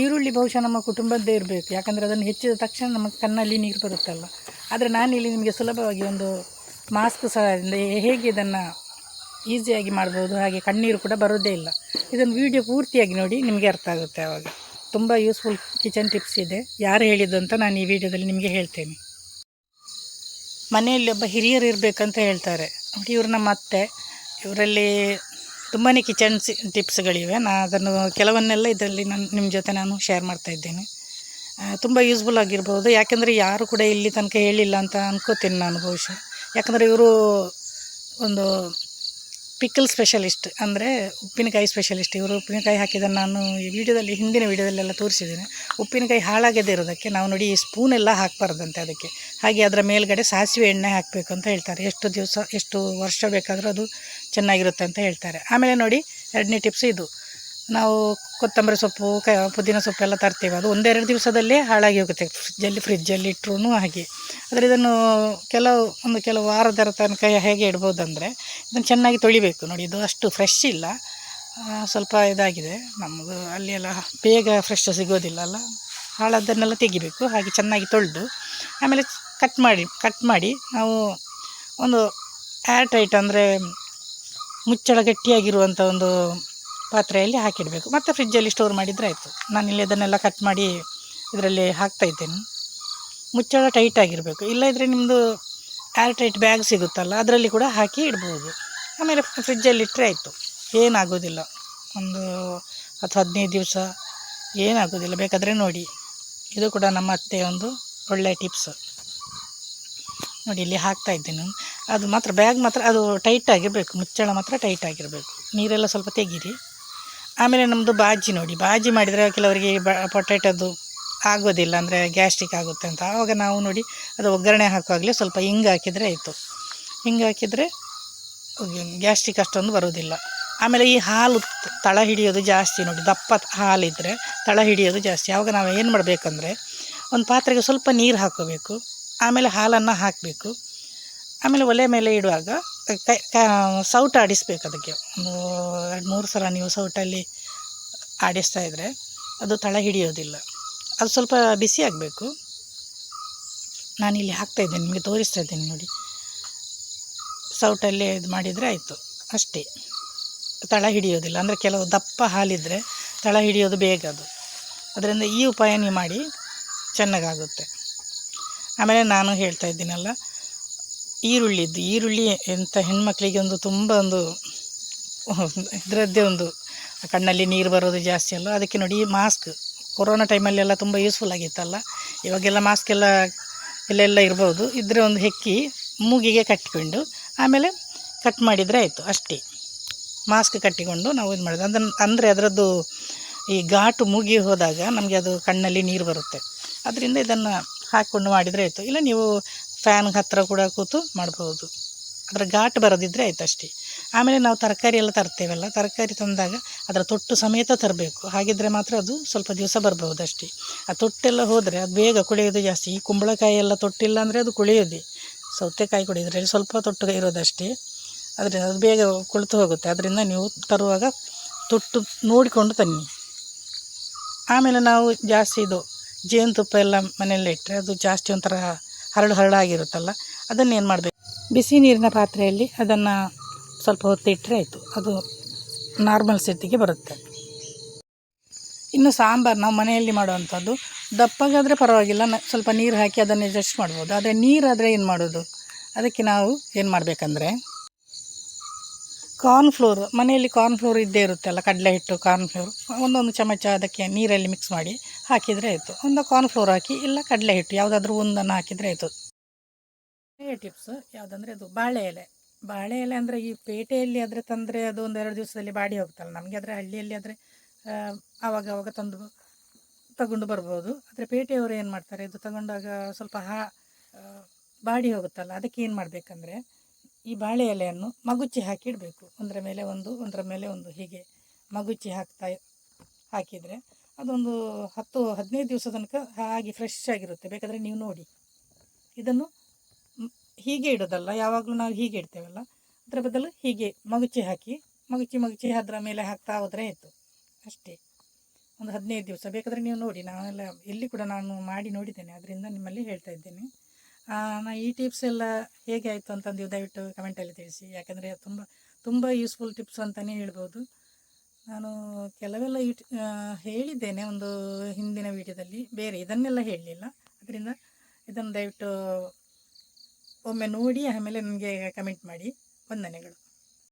ಈರುಳ್ಳಿ ಬಹುಶಃ ನಮ್ಮ ಕುಟುಂಬದ್ದೇ ಇರಬೇಕು. ಯಾಕಂದರೆ ಅದನ್ನು ಹೆಚ್ಚಿದ ತಕ್ಷಣ ನಮ್ಮ ಕಣ್ಣಲ್ಲಿ ನೀರು ಬರುತ್ತಲ್ಲ. ಆದರೆ ನಾನಿಲ್ಲಿ ನಿಮಗೆ ಸುಲಭವಾಗಿ ಒಂದು ಮಾಸ್ಕ್ ಸಹಾಯದಿಂದ ಹೇಗೆ ಇದನ್ನು ಈಸಿಯಾಗಿ ಮಾಡ್ಬೋದು, ಹಾಗೆ ಕಣ್ಣೀರು ಕೂಡ ಬರೋದೇ ಇಲ್ಲ. ಇದನ್ನು ವಿಡಿಯೋ ಪೂರ್ತಿಯಾಗಿ ನೋಡಿ ನಿಮಗೆ ಅರ್ಥ ಆಗುತ್ತೆ ಆವಾಗ. ತುಂಬ ಯೂಸ್ಫುಲ್ ಕಿಚನ್ ಟಿಪ್ಸ್ ಇದೆ. ಯಾರು ಹೇಳಿದ್ದು ಅಂತ ನಾನು ಈ ವಿಡಿಯೋದಲ್ಲಿ ನಿಮಗೆ ಹೇಳ್ತೇನೆ. ಮನೆಯಲ್ಲಿ ಒಬ್ಬ ಹಿರಿಯರು ಇರಬೇಕಂತ ಹೇಳ್ತಾರೆ. ಇವರು ನಮ್ಮ ಅತ್ತೆ, ಇವರಲ್ಲಿ ತುಂಬಾ ಕಿಚನ್ ಟಿಪ್ಸ್ಗಳಿವೆ. ನಾನು ಅದನ್ನು ಕೆಲವನ್ನೆಲ್ಲ ಇದರಲ್ಲಿ ನಾನು ನಿಮ್ಮ ಜೊತೆ ನಾನು ಶೇರ್ ಮಾಡ್ತಾ ಇದ್ದೇನೆ. ತುಂಬ ಯೂಸ್ಫುಲ್ ಆಗಿರ್ಬೋದು. ಯಾಕೆಂದರೆ ಯಾರು ಕೂಡ ಇಲ್ಲಿ ತನಕ ಹೇಳಿಲ್ಲ ಅಂತ ಅನ್ಕೋತೀನಿ ನಾನು ಬಹುಶಃ. ಯಾಕಂದರೆ ಇವರು ಒಂದು ಪಿಕಲ್ ಸ್ಪೆಷಲಿಸ್ಟ್ ಅಂದರೆ ಉಪ್ಪಿನಕಾಯಿ ಸ್ಪೆಷಲಿಸ್ಟ್. ಇವರು ಉಪ್ಪಿನಕಾಯಿ ಹಾಕಿದ್ದನ್ನು ನಾನು ಈ ವಿಡಿಯೋದಲ್ಲಿ, ಹಿಂದಿನ ವಿಡಿಯೋದಲ್ಲೆಲ್ಲ ತೋರಿಸಿದ್ದೀನಿ. ಉಪ್ಪಿನಕಾಯಿ ಹಾಳಾಗದೇ ಇರೋದಕ್ಕೆ ನಾವು ನೋಡಿ ಈ ಸ್ಪೂನೆಲ್ಲ ಹಾಕಬಾರ್ದಂತೆ ಅದಕ್ಕೆ. ಹಾಗೆ ಅದರ ಮೇಲ್ಗಡೆ ಸಾಸಿವೆ ಎಣ್ಣೆ ಹಾಕಬೇಕು ಅಂತ ಹೇಳ್ತಾರೆ. ಎಷ್ಟು ದಿವಸ, ಎಷ್ಟು ವರ್ಷ ಬೇಕಾದರೂ ಅದು ಚೆನ್ನಾಗಿರುತ್ತೆ ಅಂತ ಹೇಳ್ತಾರೆ. ಆಮೇಲೆ ನೋಡಿ ಎರಡನೇ ಟಿಪ್ಸ್ ಇದು. ನಾವು ಕೊತ್ತಂಬರಿ ಸೊಪ್ಪು, ಕ, ಪುದೀನ ಸೊಪ್ಪೆಲ್ಲ ತರ್ತೀವಿ. ಅದು ಒಂದೆರಡು ದಿವಸದಲ್ಲೇ ಹಾಳಾಗಿ ಹೋಗುತ್ತೆ. ಫ್ರಿಜ್ಜಲ್ಲಿ ಫ್ರಿಜ್ಜಲ್ಲಿ ಇಟ್ಟರೂ ಹಾಗೆ. ಆದರೆ ಇದನ್ನು ಕೆಲವು, ಒಂದು ಕೆಲವು ವಾರದರ ತನಕ ಹೇಗೆ ಇಡ್ಬೋದು ಅಂದರೆ ಇದನ್ನು ಚೆನ್ನಾಗಿ ತೊಳಿಬೇಕು. ನೋಡಿ, ಇದು ಅಷ್ಟು ಫ್ರೆಶ್ ಇಲ್ಲ. ಸ್ವಲ್ಪ ಇದಾಗಿದೆ. ನಮ್ಮದು ಅಲ್ಲಿ ಎಲ್ಲ ಬೇಗ ಫ್ರೆಶ್ ಸಿಗೋದಿಲ್ಲ ಅಲ್ಲ. ಹಾಳದನ್ನೆಲ್ಲ ತೆಗಿಬೇಕು. ಹಾಗೆ ಚೆನ್ನಾಗಿ ತೊಳೆದು, ಆಮೇಲೆ ಕಟ್ ಮಾಡಿ ಕಟ್ ಮಾಡಿ ನಾವು ಒಂದು ಏರ್ ಟೈಟ್ ಅಂದರೆ ಮುಚ್ಚಳ ಗಟ್ಟಿಯಾಗಿರುವಂಥ ಒಂದು ಪಾತ್ರೆಯಲ್ಲಿ ಹಾಕಿಡಬೇಕು. ಮತ್ತು ಫ್ರಿಜ್ಜಲ್ಲಿ ಸ್ಟೋರ್ ಮಾಡಿದರೆ ಆಯಿತು. ಇಲ್ಲಿ ಅದನ್ನೆಲ್ಲ ಕಟ್ ಮಾಡಿ ಇದರಲ್ಲಿ ಹಾಕ್ತಾ ಇದ್ದೇನೆ. ಮುಚ್ಚಳ ಟೈಟ್ ಆಗಿರಬೇಕು. ಇಲ್ಲದಿದ್ದರೆ ನಿಮ್ಮದು ಏರ್ ಟೈಟ್ ಬ್ಯಾಗ್ ಸಿಗುತ್ತಲ್ಲ, ಅದರಲ್ಲಿ ಕೂಡ ಹಾಕಿ ಇಡ್ಬೋದು. ಆಮೇಲೆ ಫ್ರಿಜ್ಜಲ್ಲಿ ಇಟ್ಟರೆ ಆಯಿತು. ಏನಾಗೋದಿಲ್ಲ. ಒಂದು ಹತ್ತು ಹದಿನೈದು ದಿವಸ ಏನಾಗೋದಿಲ್ಲ. ಬೇಕಾದರೆ ನೋಡಿ. ಇದು ಕೂಡ ನಮ್ಮ ಅತ್ತೆ ಒಂದು ಒಳ್ಳೆಯ ಟಿಪ್ಸ್ ನೋಡಿ, ಇಲ್ಲಿ ಹಾಕ್ತಾ ಇದ್ದೇನೆ. ಅದು ಮಾತ್ರ ಬ್ಯಾಗ್ ಮಾತ್ರ, ಅದು ಟೈಟ್ ಆಗಿರಬೇಕು. ಮುಚ್ಚಳ ಮಾತ್ರ ಟೈಟ್ ಆಗಿರಬೇಕು. ನೀರೆಲ್ಲ ಸ್ವಲ್ಪ ತೆಗೀರಿ. ಆಮೇಲೆ ನಮ್ಮದು ಬಾಜಿ ನೋಡಿ, ಬಾಜಿ ಮಾಡಿದರೆ ಕೆಲವರಿಗೆ ಬ ಪೊಟ್ಯಾಟೋದು ಆಗೋದಿಲ್ಲ, ಅಂದರೆ ಗ್ಯಾಸ್ಟ್ರಿಕ್ ಆಗುತ್ತೆ ಅಂತ. ಆವಾಗ ನಾವು ನೋಡಿ, ಅದು ಒಗ್ಗರಣೆ ಹಾಕುವಾಗಲೇ ಸ್ವಲ್ಪ ಹಿಂಗೆ ಹಾಕಿದರೆ ಆಯಿತು. ಹಿಂಗೆ ಹಾಕಿದರೆ ಗ್ಯಾಸ್ಟ್ರಿಕ್ ಅಷ್ಟೊಂದು ಬರೋದಿಲ್ಲ ಆಮೇಲೆ ಈ ಹಾಲು ತಳ ಹಿಡಿಯೋದು ಜಾಸ್ತಿ ನೋಡಿ, ದಪ್ಪ ಹಾಲಿದ್ದರೆ ತಳ ಹಿಡಿಯೋದು ಜಾಸ್ತಿ. ಆವಾಗ ನಾವು ಏನು ಮಾಡಬೇಕಂದ್ರೆ, ಒಂದು ಪಾತ್ರೆಗೆ ಸ್ವಲ್ಪ ನೀರು ಹಾಕೋಬೇಕು ಆಮೇಲೆ ಹಾಲನ್ನು ಹಾಕಬೇಕು. ಆಮೇಲೆ ಒಲೆ ಮೇಲೆ ಇಡುವಾಗ ಸೌಟ ಆಡಿಸ್ಬೇಕು ಅದಕ್ಕೆ. ಒಂದು ಎರಡು ಮೂರು ಸಲ ನೀವು ಸೌಟಲ್ಲಿ ಆಡಿಸ್ತಾ ಇದ್ದರೆ ಅದು ತಳ ಹಿಡಿಯೋದಿಲ್ಲ. ಅದು ಸ್ವಲ್ಪ ಬಿಸಿ ಆಗಬೇಕು. ನಾನಿಲ್ಲಿ ಹಾಕ್ತಾ ಇದ್ದೇನೆ, ನಿಮಗೆ ತೋರಿಸ್ತಾ ಇದ್ದೇನೆ ನೋಡಿ. ಸೌಟಲ್ಲಿ ಇದು ಮಾಡಿದರೆ ಆಯಿತು, ಅಷ್ಟೇ. ತಳ ಹಿಡಿಯೋದಿಲ್ಲ, ಅಂದರೆ ಕೆಲವು ದಪ್ಪ ಹಾಲಿದ್ದರೆ ತಳ ಹಿಡಿಯೋದು ಬೇಗ ಅದು. ಅದರಿಂದ ಈ ಉಪಾಯ ನೀವು ಮಾಡಿ, ಚೆನ್ನಾಗಾಗುತ್ತೆ. ಆಮೇಲೆ ನಾನು ಹೇಳ್ತಾ ಇದ್ದೀನಲ್ಲ ಈರುಳ್ಳಿದ್ದು ಈರುಳ್ಳಿ ಎಂಥ ಹೆಣ್ಮಕ್ಳಿಗೆ ಒಂದು ತುಂಬ ಒಂದು ಇದರದ್ದೇ ಒಂದು ಕಣ್ಣಲ್ಲಿ ನೀರು ಬರೋದು ಜಾಸ್ತಿ ಅಲ್ಲ. ಅದಕ್ಕೆ ನೋಡಿ ಮಾಸ್ಕ್ ಕೊರೋನಾ ಟೈಮಲ್ಲೆಲ್ಲ ತುಂಬ ಯೂಸ್ಫುಲ್ ಆಗಿತ್ತಲ್ಲ. ಇವಾಗೆಲ್ಲ ಮಾಸ್ಕ್ ಎಲ್ಲ, ಇಲ್ಲೆಲ್ಲ ಇರ್ಬೋದು. ಇದ್ರೆ ಒಂದು ಹೆಕ್ಕಿ ಮೂಗಿಗೆ ಕಟ್ಟಿಕೊಂಡು ಆಮೇಲೆ ಕಟ್ ಮಾಡಿದರೆ ಆಯಿತು ಅಷ್ಟೇ. ಮಾಸ್ಕ್ ಕಟ್ಟಿಕೊಂಡು ನಾವು ಇದು ಮಾಡಿದ್ವಿ. ಅದನ್ನು ಅಂದರೆ ಅದರದ್ದು ಈ ಘಾಟು ಮುಗಿ ಹೋದಾಗ ನಮಗೆ ಅದು ಕಣ್ಣಲ್ಲಿ ನೀರು ಬರುತ್ತೆ. ಅದರಿಂದ ಇದನ್ನು ಹಾಕ್ಕೊಂಡು ಮಾಡಿದರೆ ಆಯಿತು. ಇಲ್ಲ ನೀವು ಫ್ಯಾನ್ ಹತ್ತಿರ ಕೂಡ ಕೂತು ಮಾಡ್ಬೋದು. ಅದರ ಘಾಟ್ ಬರೋದಿದ್ರೆ ಆಯ್ತು ಅಷ್ಟೇ. ಆಮೇಲೆ ನಾವು ತರಕಾರಿ ಎಲ್ಲ ತರ್ತೇವಲ್ಲ, ತರಕಾರಿ ತಂದಾಗ ಅದರ ತೊಟ್ಟು ಸಮೇತ ತರಬೇಕು. ಹಾಗಿದ್ದರೆ ಮಾತ್ರ ಅದು ಸ್ವಲ್ಪ ದಿವಸ ಬರ್ಬೋದು ಅಷ್ಟೇ. ಆ ತೊಟ್ಟೆಲ್ಲ ಹೋದರೆ ಅದು ಬೇಗ ಕುಳಿಯೋದು ಜಾಸ್ತಿ. ಈ ಕುಂಬಳಕಾಯಿ ಎಲ್ಲ ತೊಟ್ಟಿಲ್ಲ ಅಂದರೆ ಅದು ಕುಳಿಯೋದೇ. ಸೌತೆಕಾಯಿ ಕೂಡ ಇದರಲ್ಲಿ ಸ್ವಲ್ಪ ತೊಟ್ಟು ಇರೋದಷ್ಟೇ ಅದರಿಂದ ಅದು ಬೇಗ ಕುಳಿತು ಹೋಗುತ್ತೆ. ಅದರಿಂದ ನೀವು ತರುವಾಗ ತೊಟ್ಟು ನೋಡಿಕೊಂಡು ತನ್ನಿ. ಆಮೇಲೆ ನಾವು ಜಾಸ್ತಿ ಇದು ಜೇನುತುಪ್ಪ ಎಲ್ಲ ಮನೆಯಲ್ಲೇ ಇಟ್ಟರೆ ಅದು ಜಾಸ್ತಿ ಒಂಥರ ಹರಳು ಹರಳಾಗಿರುತ್ತಲ್ಲ, ಅದನ್ನು ಏನು ಮಾಡಬೇಕು? ಬಿಸಿ ನೀರಿನ ಪಾತ್ರೆಯಲ್ಲಿ ಅದನ್ನು ಸ್ವಲ್ಪ ಹೊತ್ತಿಟ್ಟರೆ ಆಯಿತು. ಅದು ನಾರ್ಮಲ್ ಸ್ಥಿತಿಗೆ ಬರುತ್ತೆ. ಇನ್ನು ಸಾಂಬಾರು ನಾವು ಮನೆಯಲ್ಲಿ ಮಾಡುವಂಥದ್ದು, ದಪ್ಪಗಾದರೆ ಪರವಾಗಿಲ್ಲ ಸ್ವಲ್ಪ ನೀರು ಹಾಕಿ ಅದನ್ನು ಅಡ್ಜಸ್ಟ್ ಮಾಡ್ಬೋದು. ಆದರೆ ನೀರಾದರೆ ಏನು ಮಾಡೋದು? ಅದಕ್ಕೆ ನಾವು ಏನು ಮಾಡಬೇಕಂದ್ರೆ ಕಾರ್ನ್ಫ್ಲೋರ್ ಮನೆಯಲ್ಲಿ ಕಾರ್ನ್ ಫ್ಲೋರ್ ಇದ್ದೇ ಇರುತ್ತೆ ಅಲ್ಲ ಕಡಲೆ ಹಿಟ್ಟು ಕಾರ್ನ್ ಫ್ಲೋರ್ ಒಂದೊಂದು ಚಮಚ ಅದಕ್ಕೆ ನೀರಲ್ಲಿ ಮಿಕ್ಸ್ ಮಾಡಿ ಹಾಕಿದರೆ ಆಯಿತು. ಒಂದು ಕಾರ್ನ್ ಫ್ಲೋರ್ ಹಾಕಿ, ಇಲ್ಲ ಕಡಲೆ ಹಿಟ್ಟು, ಯಾವುದಾದ್ರೂ ಒಂದನ್ನು ಹಾಕಿದರೆ ಆಯಿತು. ಟಿಪ್ಸ್ ಯಾವುದಂದರೆ ಅದು ಬಾಳೆ ಎಲೆ. ಬಾಳೆ ಎಲೆ ಅಂದರೆ ಈ ಪೇಟೆಯಲ್ಲಿ ಆದರೆ ತಂದರೆ ಅದು ಒಂದು ಎರಡು ದಿವಸದಲ್ಲಿ ಬಾಡಿ ಹೋಗ್ತಲ್ಲ, ನಮಗೆ ಆದರೆ ಹಳ್ಳಿಯಲ್ಲಿ ಆದರೆ ಆವಾಗ ಆವಾಗ ತಂದು ತಗೊಂಡು ಬರ್ಬೋದು. ಆದರೆ ಪೇಟೆಯವರು ಏನು ಮಾಡ್ತಾರೆ, ಇದು ತಗೊಂಡಾಗ ಸ್ವಲ್ಪ ಹಾ ಬಾಡಿ ಹೋಗುತ್ತಲ್ಲ, ಅದಕ್ಕೆ ಏನು ಮಾಡಬೇಕಂದ್ರೆ ಈ ಬಾಳೆ ಎಲೆಯನ್ನು ಮಗುಚಿ ಹಾಕಿ ಇಡಬೇಕು ಒಂದರ ಮೇಲೆ ಒಂದು, ಒಂದರ ಮೇಲೆ ಒಂದು ಹೀಗೆ ಮಗುಚಿ ಹಾಕ್ತಾ ಹಾಕಿದರೆ ಅದೊಂದು ಹತ್ತು, ಹದಿನೈದು ದಿವಸ ತನಕ ಹಾಗೆ ಫ್ರೆಶ್ ಆಗಿರುತ್ತೆ. ಬೇಕಾದರೆ ನೀವು ನೋಡಿ. ಇದನ್ನು ಹೀಗೆ ಇಡೋದಲ್ಲ. ಯಾವಾಗಲೂ ನಾವು ಹೀಗೆ ಇಡ್ತೇವಲ್ಲ. ಅದರ ಬದಲು ಹೀಗೆ ಮಗುಚಿ ಹಾಕಿ ಮಗುಚಿ ಮಗುಚಿ ಅದರ ಮೇಲೆ ಹಾಕ್ತಾ ಹೋದರೆ ಆಯಿತು. ಅಷ್ಟೇ. ಒಂದು ಹದಿನೈದು ದಿವಸ. ಬೇಕಾದರೆ ನೀವು ನೋಡಿ. ನಾವೆಲ್ಲ ಎಲ್ಲಿ ಕೂಡ ನಾನು ಮಾಡಿ ನೋಡಿದ್ದೇನೆ. ಅದರಿಂದ ನಿಮ್ಮಲ್ಲಿ ಹೇಳ್ತಾ ಇದ್ದೇನೆ. ನಾ ಈ ಟಿಪ್ಸ್ ಎಲ್ಲ ಹೇಗೆ ಆಯಿತು ಅಂತಂದು ದಯವಿಟ್ಟು ಕಮೆಂಟಲ್ಲಿ ತಿಳಿಸಿ. ಯಾಕಂದರೆ ತುಂಬ ತುಂಬ ಯೂಸ್ಫುಲ್ ಟಿಪ್ಸ್ ಅಂತಲೇ ಹೇಳ್ಬೋದು. ನಾನು ಕೆಲವೆಲ್ಲ ಇಟ್ ಹೇಳಿದ್ದೇನೆ ಒಂದು ಹಿಂದಿನ ವಿಡಿಯೋದಲ್ಲಿ. ಬೇರೆ ಇದನ್ನೆಲ್ಲ ಹೇಳಲಿಲ್ಲ. ಅದರಿಂದ ಇದನ್ನು ದಯವಿಟ್ಟು ಒಮ್ಮೆ ನೋಡಿ, ಆಮೇಲೆ ನನಗೆ ಕಮೆಂಟ್ ಮಾಡಿ. ವಂದನೆಗಳು.